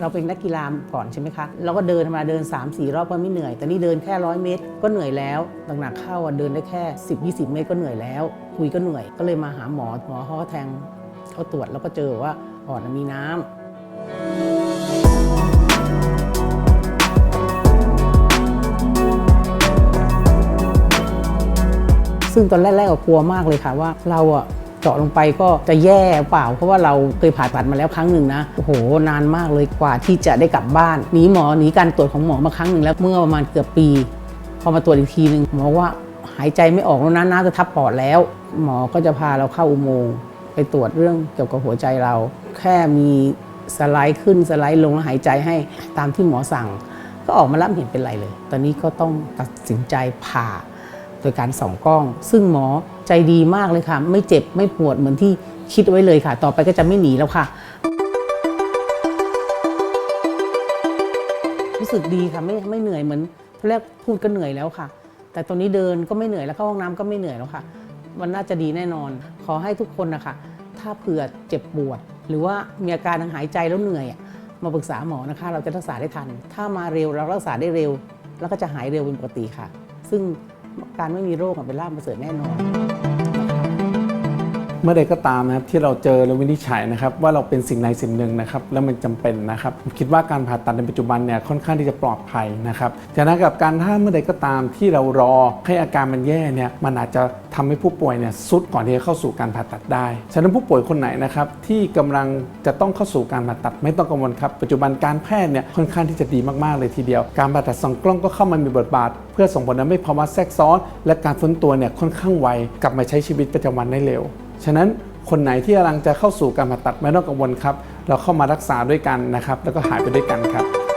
เราเป็นนักกีฬาก่อนใช่ไหมคะเราก็เดินมาเดิน 3 4 รอบก็ไม่เหนื่อย แต่นี่เดินแค่ร้อยเมตร ก็เหนื่อยแล้วหนักๆเข้าเดินได้แค่ 10 20 เมตรก็เหนื่อยแล้ว คุยก็เหนื่อย ก็เลยมาหาหมอหมอเขาแทงเขาตรวจแล้วก็เจอว่าปอนมีน้ำซึ่งตอนแรกๆก็กลัวมากเลยค่ะว่าเราอะ เจาะลงไปก็จะแย่เปล่า เพราะว่าเราเคยผ่าตัดมาแล้วครั้งหนึ่งนะโอ้โหนานมากเลยกว่าที่จะได้กลับบ้านหนีหมอหนีการตรวจของหมอมาครั้งหนึ่งแล้วเมื่อประมาณเกือบปี พอมาตรวจอีกทีหนึ่งหมอว่าหายใจไม่ออกแล้วนะน่าจะทับปอดแล้ว หมอก็จะพาเราเข้าอุโมงค์ไปตรวจเรื่องเกี่ยวกับหัวใจเรา แค่มีสไลด์ขึ้นสไลด์ลงแล้วหายใจให้ตามที่หมอสั่ง ก็ออกมาแล้วไม่เห็นเป็นไรเลย ตอนนี้ก็ต้องตัดสินใจผ่า โดยการส่องกล้อง ซึ่งหมอใจดีมากเลยค่ะ ไม่เจ็บไม่ปวดเหมือนที่คิดไว้เลยค่ะ ต่อไปก็จะไม่หนีแล้วค่ะ รู้สึกดีค่ะไม่ไม่เหนื่อยเหมือนตอนแรกพูดก็เหนื่อยแล้วค่ะ แต่ตอนนี้เดินก็ไม่เหนื่อยแล้วเข้าห้องน้ำก็ไม่เหนื่อยแล้วค่ะ มันน่าจะดีแน่นอน ขอให้ทุกคนนะคะถ้าเผื่อเจ็บปวด หรือว่ามีอาการทางหายใจแล้วเหนื่อยมาปรึกษาหมอนะคะ เราจะรักษาได้ทัน ถ้ามาเร็วเรารักษาได้เร็ว แล้วก็จะหายเร็วเป็นปกติค่ะ ซึ่ง การไม่มีโรคเป็นลามประเสริฐแน่นอน เมื่อใดก็ตามนะครับที่เราเจอและวินิจฉัยนะครับว่าเราเป็นสิ่งใดสิ่งหนึ่งนะครับแล้วมันจำเป็นนะครับผมคิดว่าการผ่าตัดในปัจจุบันเนี่ยค่อนข้างที่จะปลอดภัยนะครับจากนั้นกับการถ้าเมื่อใดก็ตามที่เรารอให้อาการมันแย่เนี่ยมันอาจจะทำให้ผู้ป่วยเนี่ยสุดก่อนที่จะเข้าสู่การผ่าตัดได้ ฉะนั้นผู้ป่วยคนไหนนะครับที่กำลังจะต้องเข้าสู่การผ่าตัดไม่ต้องกังวลครับปัจจุบันการแพทย์เนี่ยค่อนข้างที่จะดีมากๆเลยทีเดียว การผ่าตัดสองกล้องก็เข้ามามีบทบาท เพื่อส่งผลทำให้ภาวะแทรกซ้อน และการฟื้นตัวเนี่ยค่อนข้างไวกลับมาใช้ชีวิตประจำวันได้เร็ว ฉะนั้นคนไหนที่กำลังจะเข้าสู่การผ่าตัดไม่ต้องกังวลครับ เราเข้ามารักษาด้วยกันนะครับ แล้วก็หายไปด้วยกันครับ